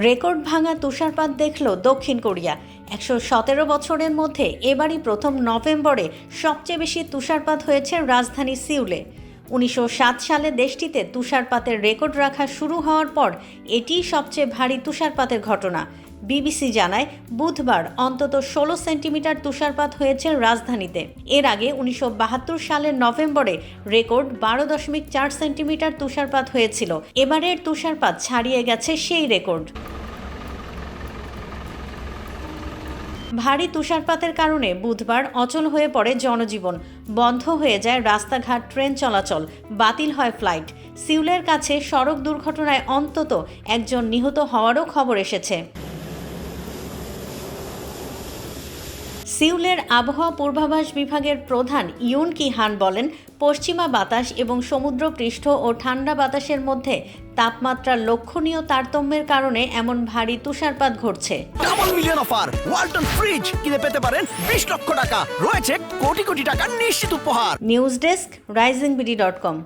Record ভাঙা তুষারপাত দেখল দক্ষিণ কোরিয়া। একশো সতেরো বছরের মধ্যে এবারই প্রথম নভেম্বরে সবচেয়ে বেশি তুষারপাত হয়েছে রাজধানী সিউলে। উনিশশো সাত সালে দেশটিতে তুষারপাতের রেকর্ড রাখা শুরু হওয়ার পর এটিই সবচেয়ে ভারী তুষারপাতের ঘটনা। বিবিসি জানায়, বুধবার অন্তত ষোলো সেন্টিমিটার তুষারপাত হয়েছে রাজধানীতে। এর আগে উনিশশো বাহাত্তর সালের নভেম্বরে রেকর্ড বারো দশমিক চার সেন্টিমিটার তুষারপাত হয়েছিল। এবারের তুষারপাত ছাড়িয়ে গেছে সেই রেকর্ড। ভারী তুষারপাতের কারণে বুধবার অচল হয়ে পড়ে জনজীবন। বন্ধ হয়ে যায় রাস্তাঘাট, ট্রেন চলাচল, বাতিল হয় ফ্লাইট। সিউলের কাছে সড়ক দুর্ঘটনায় অন্তত একজন নিহত হওয়ারও খবর এসেছে। সিউলের আবহাওয়া পূর্বাভাস বিভাগের প্রধান ইউন কি হান বলেন পশ্চিমা বাতাস এবং সমুদ্র পৃষ্ঠ ও ঠান্ডা বাতাসের মধ্যে তাপমাত্রার লক্ষণীয় তারতম্যের কারণে এমন ভারী তুষারপাত ঘটছে। Double million offer Walton fridge কিনে পেতে পারেন বিশ লক্ষ টাকা। রয়েছে কোটি কোটি টাকার নিশ্চিত উপহার। News desk rising dot com.